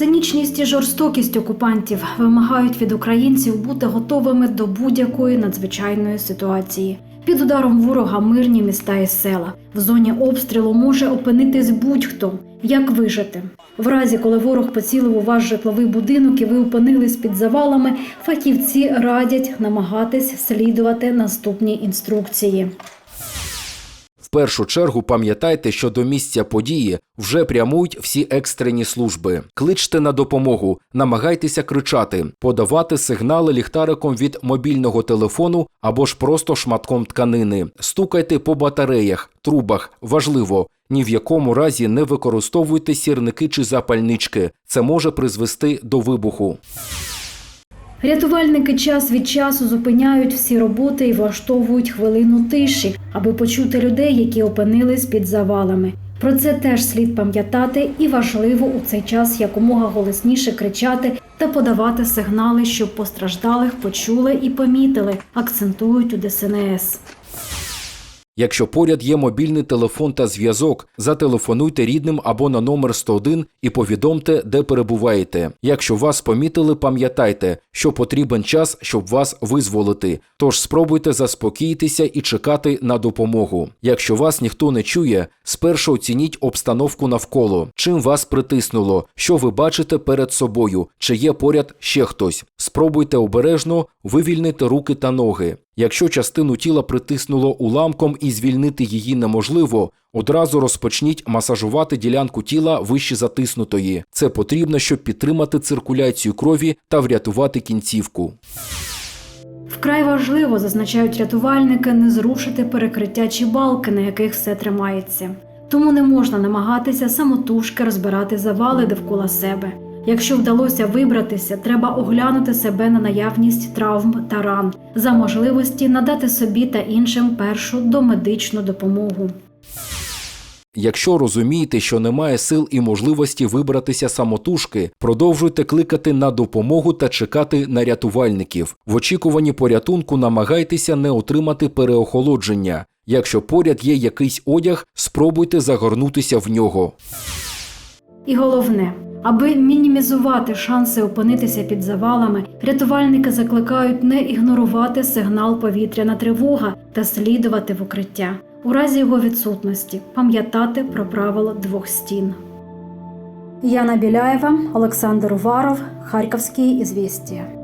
Цинічність і жорстокість окупантів вимагають від українців бути готовими до будь-якої надзвичайної ситуації. Під ударом ворога мирні міста і села. В зоні обстрілу може опинитись будь-хто. Як вижити? В разі, коли ворог поцілив у ваш житловий будинок і ви опинились під завалами, фахівці радять намагатись слідувати наступні інструкції. Першу чергу пам'ятайте, що до місця події вже прямують всі екстрені служби. Кличте на допомогу, намагайтеся кричати, подавати сигнали ліхтариком від мобільного телефону або ж просто шматком тканини. Стукайте по батареях, трубах. Важливо. Ні в якому разі не використовуйте сірники чи запальнички. Це може призвести до вибуху. Рятувальники час від часу зупиняють всі роботи і влаштовують хвилину тиші, аби почути людей, які опинились під завалами. Про це теж слід пам'ятати, і важливо у цей час якомога голосніше кричати та подавати сигнали, щоб постраждалих почули і помітили, акцентують у ДСНС. Якщо поряд є мобільний телефон та зв'язок, зателефонуйте рідним або на номер 101 і повідомте, де перебуваєте. Якщо вас помітили, пам'ятайте, що потрібен час, щоб вас визволити. Тож спробуйте заспокійтеся і чекати на допомогу. Якщо вас ніхто не чує, спершу оцініть обстановку навколо, чим вас притиснуло, що ви бачите перед собою, чи є поряд ще хтось. Спробуйте обережно вивільнити руки та ноги. Якщо частину тіла притиснуло уламком і звільнити її неможливо, одразу розпочніть масажувати ділянку тіла вище затиснутої. Це потрібно, щоб підтримати циркуляцію крові та врятувати кінцівку. Вкрай важливо, зазначають рятувальники, не зрушити перекриття чи балки, на яких все тримається. Тому не можна намагатися самотужки розбирати завали довкола себе. Якщо вдалося вибратися, треба оглянути себе на наявність травм та ран, за можливості надати собі та іншим першу домедичну допомогу. Якщо розумієте, що немає сил і можливості вибратися самотужки, продовжуйте кликати на допомогу та чекати на рятувальників. В очікуванні порятунку намагайтеся не отримати переохолодження. Якщо поряд є якийсь одяг, спробуйте загорнутися в нього. І головне, аби мінімізувати шанси опинитися під завалами, рятувальники закликають не ігнорувати сигнал повітряна тривога та слідувати в укриття. У разі його відсутності пам'ятати про правило двох стін. Яна Біляєва, Олександр Уваров, Харківські ізвістія.